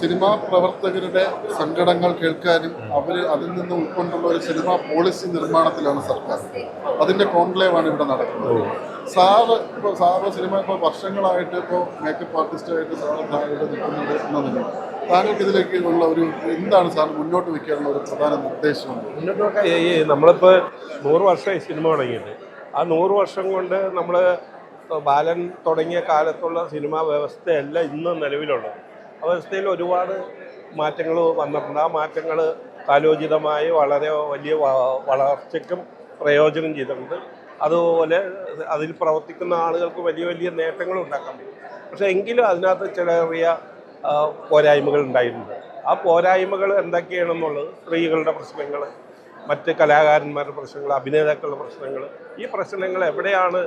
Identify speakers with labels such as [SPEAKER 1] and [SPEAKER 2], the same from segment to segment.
[SPEAKER 1] Cinema പ്രവർത്തകരുടെ സങ്കടങ്ങൾ കേൾക്കാനും അവർ അതിൽ നിന്ന് ഉൾക്കൊണ്ടുള്ള ഒരു സിനിമാ പോളിസി നിർമ്മാണത്തിലാണ് സർക്കാർ. അതിന്റെ കോൺക്ലേവാണ് ഇവിടെ നടക്കുന്നത്. സാറ് ഇപ്പോൾ സാറ് സിനിമ ഇപ്പോൾ വർഷങ്ങളായിട്ട് ഇപ്പോൾ മേക്കപ്പ് ആർട്ടിസ്റ്റായിട്ട് സാറ് താങ്കളുടെ നിൽക്കുന്നത് എന്നതിന് താങ്കൾക്ക് ഇതിലേക്ക് ഉള്ള ഒരു എന്താണ് സാർ മുന്നോട്ട് വയ്ക്കാനുള്ള ഒരു പ്രധാന നിർദ്ദേശം?
[SPEAKER 2] മുന്നോട്ട് ഈ നമ്മളിപ്പോൾ നൂറ് വർഷമായി സിനിമ തുടങ്ങിയിട്ട്. ആ നൂറ് വർഷം കൊണ്ട് നമ്മൾ ബാലൻ തുടങ്ങിയ കാലത്തുള്ള സിനിമാ വ്യവസ്ഥയല്ല ഇന്ന് നിലവിലുള്ളത്. ആ വ്യവസ്ഥയിൽ ഒരുപാട് മാറ്റങ്ങൾ വന്നിട്ടുണ്ട്. ആ മാറ്റങ്ങൾ കാലോചിതമായി വളരെ വലിയ വളർച്ചയ്ക്കും പ്രയോജനം ചെയ്തിട്ടുണ്ട്. അതുപോലെ അതിൽ പ്രവർത്തിക്കുന്ന ആളുകൾക്ക് വലിയ വലിയ നേട്ടങ്ങൾ ഉണ്ടാക്കാൻ പറ്റും. പക്ഷേ എങ്കിലും അതിനകത്ത് ചെറിയ പോരായ്മകൾ ഉണ്ടായിട്ടുണ്ട്. ആ പോരായ്മകൾ എന്തൊക്കെയാണെന്നുള്ളത് സ്ത്രീകളുടെ പ്രശ്നങ്ങൾ മറ്റ് കലാകാരന്മാരുടെ പ്രശ്നങ്ങൾ അഭിനേതാക്കളുടെ പ്രശ്നങ്ങൾ ഈ പ്രശ്നങ്ങൾ എവിടെയാണ്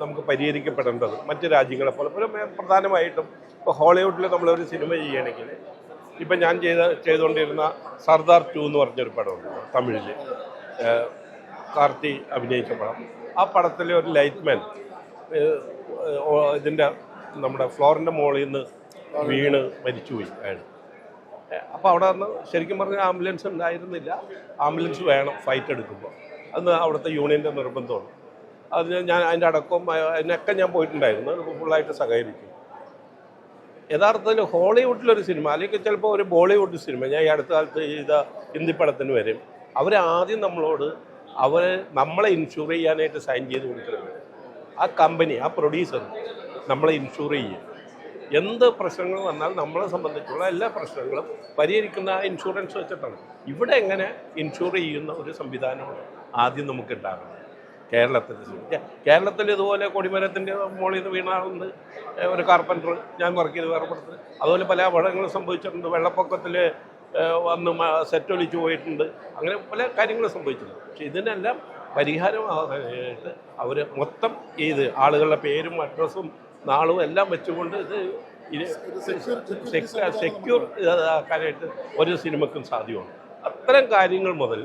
[SPEAKER 2] നമുക്ക് പരിഹരിക്കപ്പെടേണ്ടത്. മറ്റ് രാജ്യങ്ങളെ പോലെ. പ്രധാനമായിട്ടും ഇപ്പോൾ ഹോളിവുഡിൽ നമ്മളൊരു സിനിമ ചെയ്യണമെങ്കിൽ ഇപ്പം ഞാൻ ചെയ്ത ചെയ്തുകൊണ്ടിരുന്ന സർദാർ ടു എന്ന് പറഞ്ഞൊരു പടമുണ്ട് തമിഴിൽ കാർത്തി അഭിനയിച്ച പടം. ആ പടത്തിലെ ഒരു ലൈറ്റ്മാൻ ഇതിന്റെ നമ്മുടെ ഫ്ലോറിന്റെ മുകളിൽ നിന്ന് വീണ് മരിച്ചുപോയി അയാൾ അപ്പോൾ അവിടെ നിന്ന് ശരിക്കും പറഞ്ഞാൽ ആംബുലൻസ് ഉണ്ടായിരുന്നില്ല. ആംബുലൻസ് വേണം ഫൈറ്റ് എടുക്കുമ്പോൾ അന്ന് അവിടുത്തെ യൂണിയന്റെ നിർബന്ധമാണ്. അതിന് ഞാൻ അതിന്റെ അടക്കവും അഹ് അതിനൊക്കെ ഞാൻ പോയിട്ടുണ്ടായിരുന്നു. ഫുള്ളായിട്ട് സഹകരിക്കും. യഥാർത്ഥത്തിൽ ഹോളിവുഡിലൊരു സിനിമ അല്ലെങ്കിൽ ചിലപ്പോൾ ഒരു ബോളിവുഡ് സിനിമ ഞാൻ ഈ അടുത്ത കാലത്ത് ചെയ്ത ഹിന്ദി പടത്തിന് വരും. അവർ ആദ്യം നമ്മളോട് അവർ നമ്മളെ ഇൻഷുർ ചെയ്യാനായിട്ട് സൈൻ ചെയ്ത് കൊടുക്കുന്നത് ആ കമ്പനി ആ പ്രൊഡ്യൂസർ നമ്മളെ ഇൻഷുർ ചെയ്യും. എന്ത് പ്രശ്നങ്ങൾ വന്നാൽ നമ്മളെ സംബന്ധിച്ചുള്ള എല്ലാ പ്രശ്നങ്ങളും പരിഹരിക്കുന്ന ഇൻഷുറൻസ് വെച്ചിട്ടാണ്. ഇവിടെ എങ്ങനെ ഇൻഷുർ ചെയ്യുന്ന ഒരു സംവിധാനമാണ് ആദ്യം നമുക്ക് ഉണ്ടാകുന്നത് കേരളത്തിൽ. കേരളത്തിൽ ഇതുപോലെ കൊടിമരത്തിന്റെ മുകളിൽ നിന്ന് വീണാളുണ്ട് ഒരു കാർപ്പന്റർ ഞാൻ വർക്ക് ചെയ്ത് വേറെ പടത്തിൽ അതുപോലെ പല അപകടങ്ങളും സംഭവിച്ചിട്ടുണ്ട്. വെള്ളപ്പൊക്കത്തിൽ വന്ന് സെറ്റ് ഒലിച്ചു പോയിട്ടുണ്ട്. അങ്ങനെ പല കാര്യങ്ങളും സംഭവിച്ചിട്ടുണ്ട്. പക്ഷെ ഇതിനെല്ലാം പരിഹാരമാകാനായിട്ട് അവർ മൊത്തം ഇത് ആളുകളുടെ പേരും അഡ്രസ്സും നാളും എല്ലാം വെച്ചുകൊണ്ട് ഇത് സെക്യൂർ ഇതാക്കാനായിട്ട് ഒരു സിനിമക്കും സാധ്യമാണ്. അത്തരം കാര്യങ്ങൾ മുതൽ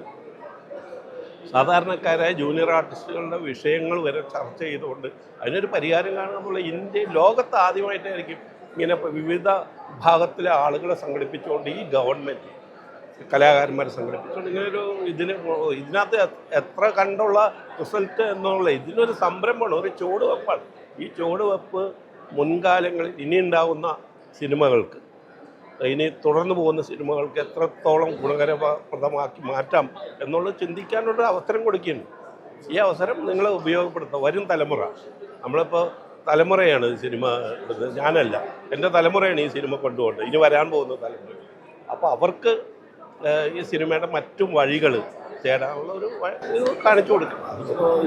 [SPEAKER 2] സാധാരണക്കാരായ ജൂനിയർ ആർട്ടിസ്റ്റുകളുടെ വിഷയങ്ങൾ വരെ ചർച്ച ചെയ്തുകൊണ്ട് അതിനൊരു പരിഹാരം കാണുമ്പോൾ ഇന്ത്യ ലോകത്ത് ആദ്യമായിട്ടായിരിക്കും ഇങ്ങനെ വിവിധ ഭാഗത്തിലെ ആളുകളെ സംഘടിപ്പിച്ചുകൊണ്ട് ഈ ഗവൺമെന്റ് കലാകാരന്മാരെ സംഘടിപ്പിച്ചുകൊണ്ട് ഇങ്ങനൊരു ഇതിന് ഇതിനകത്ത് എത്ര കണ്ടുള്ള റിസൾട്ട് എന്നുള്ള ഇതിനൊരു സംരംഭമാണ് ഒരു ചുവടുവെപ്പാണ്. ഈ ചുവടുവെപ്പ് മുൻകാലങ്ങളിൽ ഇനി ഉണ്ടാകുന്ന സിനിമകൾക്ക്. ഇനി തുടർന്നു പോകുന്ന സിനിമകൾക്ക് എത്രത്തോളം ഗുണകരപ്രദമാക്കി മാറ്റാം എന്നുള്ളത് ചിന്തിക്കാനുള്ള അവസരം കൊടുക്കുകയാണ്. ഈ അവസരം നിങ്ങൾ ഉപയോഗപ്പെടുത്തുക വരും തലമുറ. നമ്മളിപ്പോൾ തലമുറയാണ് ഈ സിനിമ ഞാനല്ല. എന്റെ തലമുറയാണ് ഈ സിനിമ കൊണ്ടുപോകേണ്ടത്. ഇനി വരാൻ പോകുന്ന തലമുറ. അപ്പോൾ അവർക്ക് ഈ സിനിമയുടെ മറ്റു വഴികൾ തേടാനുള്ള ഒരു കാണിച്ചു കൊടുക്കണം.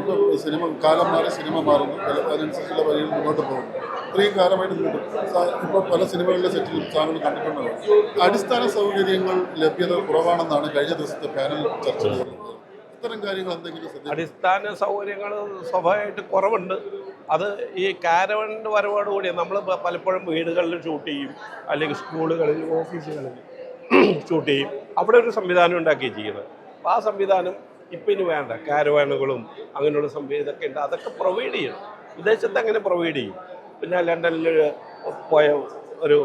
[SPEAKER 1] ഇപ്പോൾ സിനിമ കാലം മാറി സിനിമ മാറുന്നു. അതിനനുസരിച്ചുള്ള വഴികൾ മുന്നോട്ട് പോകുന്നു. ഇത്രയും കാലമായിട്ട് ഇപ്പോൾ പല സിനിമകളിലെ സെറ്റിൽ താങ്കൾ കണ്ടിട്ടുണ്ടാവും അടിസ്ഥാന സൗകര്യങ്ങൾ ലഭ്യത കുറവാണെന്നാണ് കഴിഞ്ഞ ദിവസത്തെ പാനൽ ചർച്ച ചെയ്തത് ഇത്തരം കാര്യങ്ങൾ എന്തെങ്കിലും
[SPEAKER 2] അടിസ്ഥാന സൗകര്യങ്ങൾ സ്വാഭാവികമായിട്ട് കുറവുണ്ട്. അത് ഈ കാരവന്റെ വരവോടുകൂടി നമ്മൾ പലപ്പോഴും വീടുകളിൽ ഷൂട്ട് ചെയ്യും അല്ലെങ്കിൽ സ്കൂളുകളിൽ ഓഫീസുകളിൽ ഷൂട്ട് ചെയ്യും. അവിടെ ഒരു സംവിധാനം ഉണ്ടാക്കി ചെയ്യുന്നത്. അപ്പോൾ ആ സംവിധാനം ഇപ്പം ഇനി വേണ്ട. കാരവാനുകളും അങ്ങനെയുള്ള സംവിധാനം ഇതൊക്കെ ഉണ്ട്. അതൊക്കെ പ്രൊവൈഡ് ചെയ്യണം. വിദേശത്ത് അങ്ങനെ പ്രൊവൈഡ് ചെയ്യും. ഞാൻ ലണ്ടനിൽ പോയ ഒരു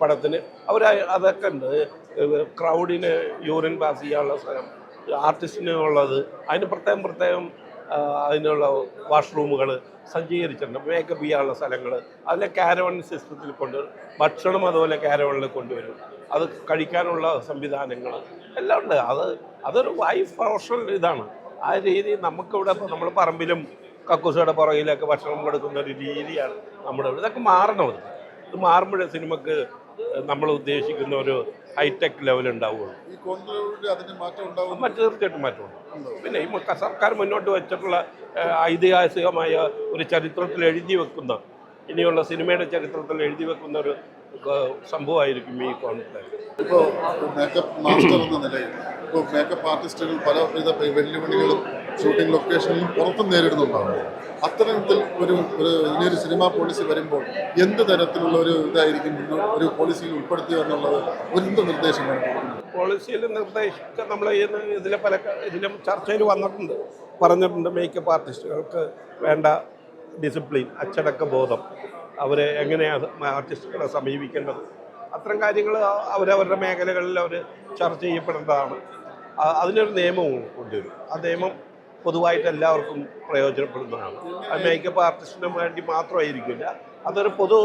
[SPEAKER 2] പടത്തിന്. അവർ അതൊക്കെ ഉണ്ട്. ക്രൗഡിന് യൂറിൻ പാസ് ചെയ്യാനുള്ള സ്ഥലം ആർട്ടിസ്റ്റിന് ഉള്ളത് അതിന് പ്രത്യേകം പ്രത്യേകം അതിനുള്ള വാഷ്റൂമുകൾ സജ്ജീകരിച്ചിട്ടുണ്ട്. മേക്കപ്പ് ചെയ്യാനുള്ള സ്ഥലങ്ങൾ അതിലെ കാരവൺ സിസ്റ്റത്തിൽ കൊണ്ടുവരും ഭക്ഷണം അതുപോലെ കാരവണിൽ കൊണ്ടുവരും. അത് കഴിക്കാനുള്ള സംവിധാനങ്ങൾ എല്ലാം ഉണ്ട്. അത് അതൊരു വൈഫ് പ്രൊഫഷണൽ ഇതാണ്. ആ രീതി നമുക്കിവിടെ ഇപ്പോൾ നമ്മൾ പറമ്പിലും കക്കൂസയുടെ പുറകിലൊക്കെ ഭക്ഷണം കൊടുക്കുന്ന ഒരു രീതിയാണ് നമ്മുടെ ഇതൊക്കെ മാറണം ഇത് മാറുമ്പോഴേ സിനിമക്ക് നമ്മൾ ഉദ്ദേശിക്കുന്ന ഒരു ഹൈടെക് ലെവൽ ഉണ്ടാവുകയുള്ളൂ
[SPEAKER 1] മാറ്റം
[SPEAKER 2] മറ്റു തീർച്ചയായിട്ടും മാറ്റമുണ്ട്. പിന്നെ ഈ സർക്കാർ മുന്നോട്ട് വെച്ചിട്ടുള്ള ഐതിഹാസികമായ ഒരു ചരിത്രത്തിൽ എഴുതി വെക്കുന്ന ഇനിയുള്ള സിനിമയുടെ ചരിത്രത്തിൽ എഴുതി വെക്കുന്ന ഒരു സംഭവമായിരിക്കും ഈ കോൺക്ലേവ്.
[SPEAKER 1] ഇപ്പോൾ മേക്കപ്പ് മാസ്റ്റർ എന്ന നിലയിൽ ഇപ്പോൾ മേക്കപ്പ് ആർട്ടിസ്റ്റുകൾ പലവിധ വെല്ലുവിളികളും ഷൂട്ടിംഗ് ലൊക്കേഷനിലും പുറത്തും നേരിടുന്നുണ്ടാവും. അത്തരത്തിൽ ഒരു ഒരു ഇനിയൊരു സിനിമാ പോളിസി വരുമ്പോൾ എന്ത് തരത്തിലുള്ള ഒരു ഇതായിരിക്കും ഒരു പോളിസിയിൽ ഉൾപ്പെടുത്തുക എന്നുള്ളത് എന്ത് നിർദ്ദേശമാണ്
[SPEAKER 2] പോളിസിയിൽ നിർദ്ദേശിക്കുക നമ്മൾ ഇതിലെ പല ഇതിലും ചർച്ചയിൽ വന്നിട്ടുണ്ട്. പറഞ്ഞിട്ടുണ്ട് മേക്കപ്പ് ആർട്ടിസ്റ്റുകൾക്ക് വേണ്ട ഡിസിപ്ലിൻ അച്ചടക്ക ബോധം. അവരെ എങ്ങനെയാണ് ആർട്ടിസ്റ്റുകളെ സമീപിക്കേണ്ടത്? അത്തരം കാര്യങ്ങൾ അവരവരുടെ മേഖലകളിൽ അവർ ചർച്ച ചെയ്യപ്പെടേണ്ടതാണ് അതിനൊരു നിയമവും കൊണ്ടുവരും. ആ നിയമം പൊതുവായിട്ട് എല്ലാവർക്കും പ്രയോജനപ്പെടുന്നതാണ്. അത് മേക്കപ്പ് ആർട്ടിസ്റ്റിന് വേണ്ടി മാത്രമായിരിക്കില്ല. അതൊരു പൊതു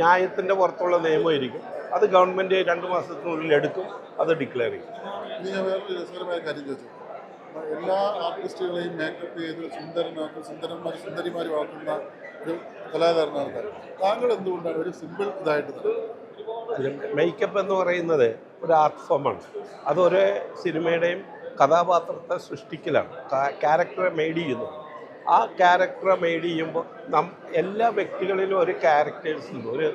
[SPEAKER 2] ന്യായത്തിന്റെ പുറത്തുള്ള നിയമമായിരിക്കും. അത് ഗവൺമെന്റ് രണ്ട് മാസത്തിനുള്ളിൽ എടുക്കും അത് ഡിക്ലെയർ ചെയ്യും.
[SPEAKER 1] എല്ലാ ആർട്ടിസ്റ്റുകളെയും മേക്കപ്പ് ചെയ്ത് സുന്ദരനാക്കും സുന്ദരന്മാർ സുന്ദരിമാരുമാക്കുന്ന ഒരു കലാകാരനാണ്. താങ്കൾ എന്തുകൊണ്ടാണ് ഒരു സിമ്പിൾ ഇതായിട്ട്
[SPEAKER 2] മേക്കപ്പ് എന്ന് പറയുന്നത് ഒരു ആർട്ട് ഫോമാണ് അതൊരു സിനിമയുടെയും കഥാപാത്രത്തെ സൃഷ്ടിക്കലാണ് ക്യാരക്ടറെ മെയ്ഡ് ചെയ്യുന്നു. ആ ക്യാരക്ടറെ മെയ്ഡ് ചെയ്യുമ്പോൾ നം എല്ലാ വ്യക്തികളിലും ഒരു ക്യാരക്ടേഴ്സ് ഉണ്ട്. ഒരു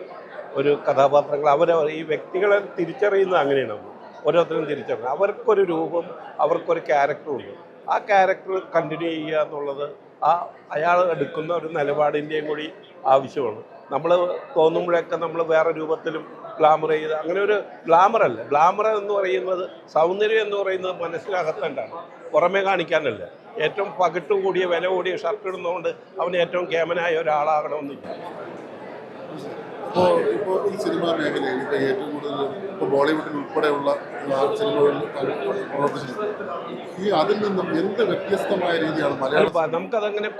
[SPEAKER 2] ഒരു കഥാപാത്രങ്ങൾ അവരവർ ഈ വ്യക്തികളെ തിരിച്ചറിയുന്നത് അങ്ങനെയാണ്. ഓരോരുത്തരും തിരിച്ചറിയുന്നത് അവർക്കൊരു രൂപം അവർക്കൊരു ക്യാരക്ടറും ഉണ്ട്. ആ ക്യാരക്ടർ കണ്ടിന്യൂ ചെയ്യുക എന്നുള്ളത് ആ അയാൾ എടുക്കുന്ന ഒരു നിലപാടിന്റെയും കൂടി ആവശ്യമാണ്. നമ്മൾ തോന്നുമ്പോഴൊക്കെ നമ്മൾ വേറെ രൂപത്തിലും ഗ്ലാമർ ചെയ്ത് അങ്ങനെ ഒരു ഗ്ലാമർ അല്ല. ഗ്ലാമർ എന്ന് പറയുന്നത് സൗന്ദര്യം എന്ന് പറയുന്നത് മനസ്സിലാകത്തേണ്ടാണ് പുറമേ കാണിക്കാനല്ല. ഏറ്റവും പകിട്ട് കൂടിയ വില കൂടിയ ഷർട്ട് ഇടുന്നതുകൊണ്ട് അവൻ ഏറ്റവും കേമനായ ഒരാളാകണമെന്നില്ല.
[SPEAKER 1] ഇപ്പോൾ ഇപ്പോൾ ഈ സിനിമാ മേഖലയിൽ ഇപ്പോൾ ഏറ്റവും കൂടുതൽ ഇപ്പോൾ ബോളിവുഡിൽ ഉൾപ്പെടെയുള്ള സിനിമകളിൽ പ്രവർത്തിച്ചിട്ടുണ്ട്. ഈ അതിൽ നിന്നും എന്ത് വ്യത്യസ്തമായ രീതിയാണ് മലയാളം
[SPEAKER 2] നമുക്കതങ്ങനെ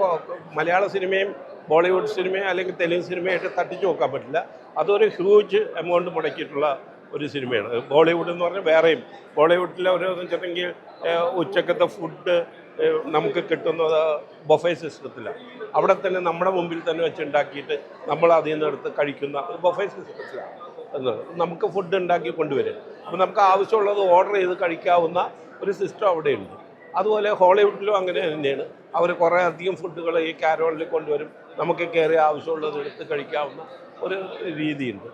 [SPEAKER 2] മലയാള സിനിമയും ബോളിവുഡ് സിനിമയെ അല്ലെങ്കിൽ തെലുങ്ക് സിനിമയായിട്ട് തട്ടിച്ചു നോക്കാൻ പറ്റില്ല. അതൊരു ഹ്യൂജ് എമൗണ്ട് മുടക്കിയിട്ടുള്ള ഒരു സിനിമയാണ്. ബോളിവുഡ് എന്ന് പറഞ്ഞാൽ വേറെയും. ബോളിവുഡിലെ ഒരു വെച്ചിട്ടുണ്ടെങ്കിൽ ഉച്ചക്കത്തെ ഫുഡ് നമുക്ക് കിട്ടുന്നത് ബൊഫേ സിസ്റ്റത്തിലാണ് അവിടെ തന്നെ നമ്മുടെ മുമ്പിൽ തന്നെ വെച്ചുണ്ടാക്കിയിട്ട് നമ്മൾ അതിൽ നിന്ന് എടുത്ത് കഴിക്കുന്ന ഒരു ബൊഫേ സിസ്റ്റത്തിലാണ് നമുക്ക് ഫുഡ് ഉണ്ടാക്കി കൊണ്ടുവരും അപ്പോൾ നമുക്ക് ആവശ്യമുള്ളത് ഓർഡർ ചെയ്ത് കഴിക്കാവുന്ന ഒരു സിസ്റ്റം അവിടെയുണ്ട്. അതുപോലെ ഹോളിവുഡിലും അങ്ങനെ തന്നെയാണ്. അവർ കുറേ അധികം ഫുഡുകൾ ഈ കാരോളിൽ കൊണ്ടുവരും. നമുക്ക് കയറി ആവശ്യമുള്ളത് എടുത്ത് കഴിക്കാവുന്ന ഒരു രീതിയുണ്ട്.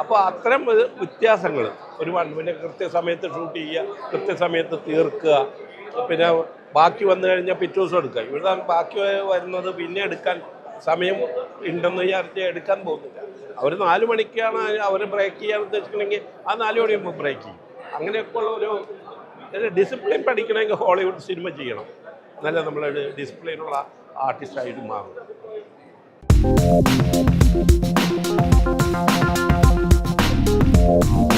[SPEAKER 2] അപ്പോൾ അത്തരം ഒരു വ്യത്യാസങ്ങൾ ഒരുപാട് പിന്നെ കൃത്യസമയത്ത് ഷൂട്ട് ചെയ്യുക കൃത്യസമയത്ത് തീർക്കുക പിന്നെ ബാക്കി വന്നു കഴിഞ്ഞാൽ പിറ്റേ ദിവസം എടുക്കുക. ഇവിടെ ബാക്കി വരുന്നത് പിന്നെ എടുക്കാൻ സമയം ഉണ്ടെന്ന് വിചാരിച്ച് എടുക്കാൻ പോകുന്നില്ല. അവർ നാല് മണിക്കാണ് അവർ ബ്രേക്ക് ചെയ്യാൻ ഉദ്ദേശിക്കണമെങ്കിൽ ആ നാല് മണിയാകുമ്പോൾ ബ്രേക്ക് ചെയ്യും. അങ്ങനെയൊക്കെ ഉള്ള ഒരു ഡിസിപ്ലിൻ പഠിക്കണമെങ്കിൽ ഹോളിവുഡ് സിനിമ ചെയ്യണം. നല്ല നമ്മളൊരു ഡിസിപ്ലിനുള്ള ആർട്ടിസ്റ്റായിട്ട് മാറും Thank you.